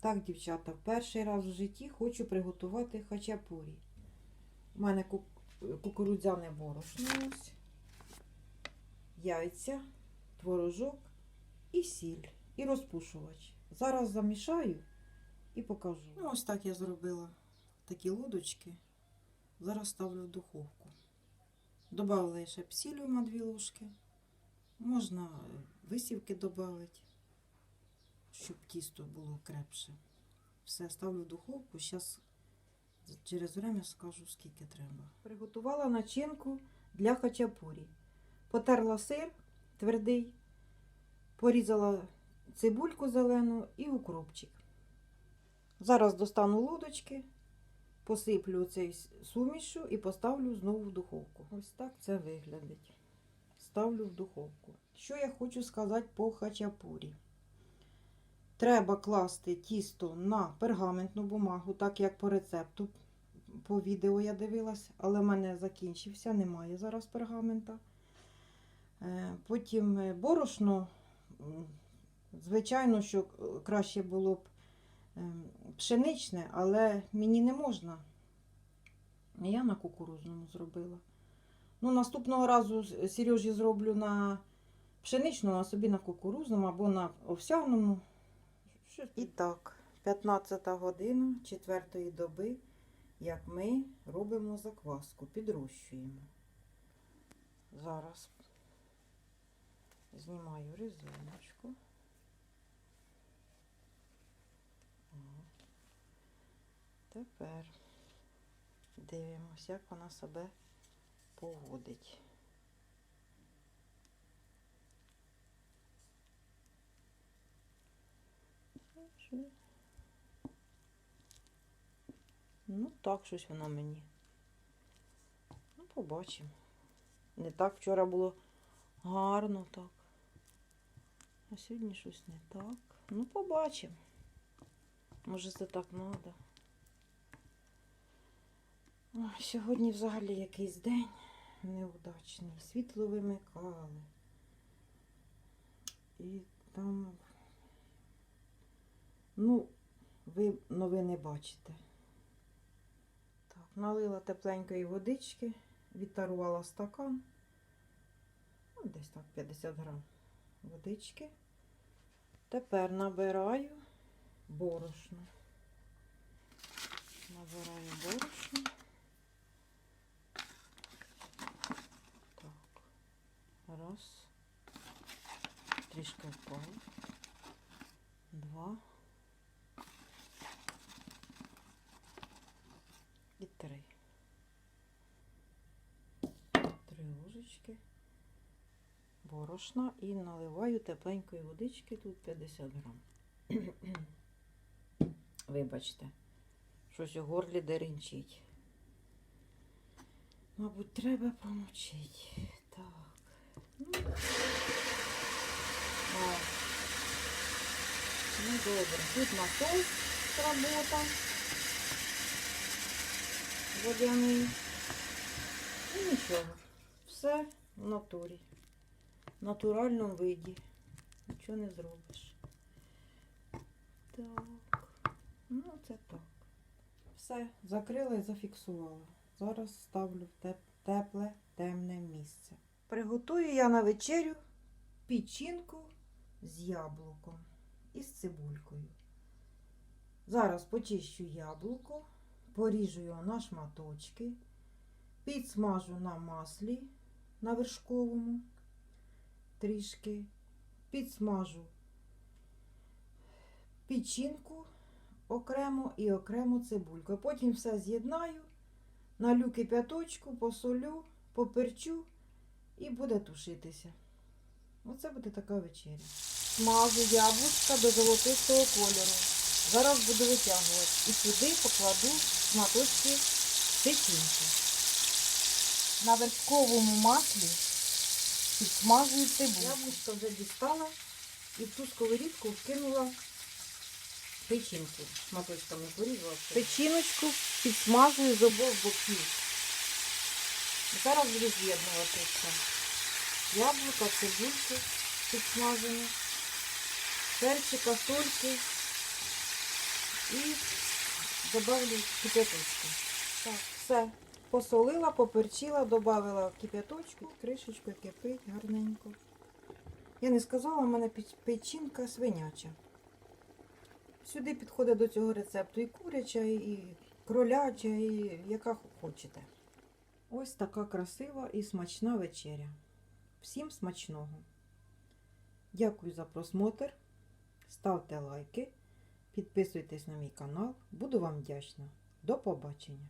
Так, дівчата, перший раз в житті хочу приготувати хачапурі. У мене ку- кукурудзяне борошно ось, яйця, творожок і сіль, і розпушувач. Зараз замішаю і покажу. Ну, ось так я зробила такі лодочки. Зараз ставлю в духовку. Добавила ще на дві ложки. Можна висівки додати, щоб тісто було крепше. Все, ставлю в духовку. Зараз через время скажу, скільки треба. Приготувала начинку для хачапурі. Потерла сир твердий, порізала цибульку зелену і укропчик. Зараз достану лодочки, посиплю цей сумішу і поставлю знову в духовку. Ось так це виглядить. Ставлю в духовку. Що я хочу сказати по хачапурі? Треба класти тісто на пергаментну бумагу, так як по рецепту. По відео я дивилась, але в мене закінчився, немає зараз пергамента. Е, Потім е, борошно, звичайно, що е, краще було б пшеничне, але мені не можна. Я на кукурузному зробила. Ну, наступного разу Сережі зроблю на пшеничному, а собі на кукурузному або на овсяному. І так, 15 година 4 доби, як ми робимо закваску, підрощуємо. Зараз знімаю резиночку. Тепер дивимося, як вона себе поводить. Ну, так щось воно мені. Ну, побачимо. Не так вчора було гарно так. А сьогодні щось не так. Ну, побачимо. Може, це так треба. Сьогодні взагалі якийсь день неудачний. Світло вимикали. І там, ну, ви новини бачите. Так, налила тепленької водички, відтарувала стакан. Ну, десь так 50 грам водички. Тепер набираю борошно. Набираю борошно. Так. Раз. Трішки впав. Ложечки борошна і наливаю тепленької водички, тут 50 грам. Вибачте, щось у горлі деренчить. Мабуть, треба помочити. Так. Ну, ну добре. Тут насос робота. Водяний. І нічого. Все в натурі. В натуральному виді. Нічого не зробиш. Так. Ну, це так. Все, закрила і зафіксувала. Зараз ставлю в тепле, темне місце. Приготую я на вечерю печінку з яблуком і з цибулькою. Зараз почищу яблуко, поріжу його на шматочки, підсмажу на маслі на вершковому трішки, підсмажу печінку окремо і окремо цибульку. Потім все з'єднаю, налю кип'яточку, посолю, поперчу і буде тушитися. Оце буде така вечеря. Смажу яблучка до золотистого кольору. Зараз буду витягувати. І сюди покладу шматочки печінки. На вершковому маслі підсмажую цибулю. Яблучко вже дістала і в ту сковорідку вкинула печінку. Шматочками порізала. Печіночку підсмажую з обох боків. І зараз буду з'єднувати все. Яблука, цибульки підсмажені, перчика, сольки і добавлю кипяточку. Так, все. Посолила, поперчила, додавила кипяточку, кришечку кипить гарненько. Я не сказала, у мене печінка свиняча. Сюди підходить до цього рецепту і куряча, і кроляча, і яка хочете. Ось така красива і смачна вечеря. Всім смачного! Дякую за просмотр. Ставте лайки, підписуйтесь на мій канал. Буду вам вдячна. До побачення!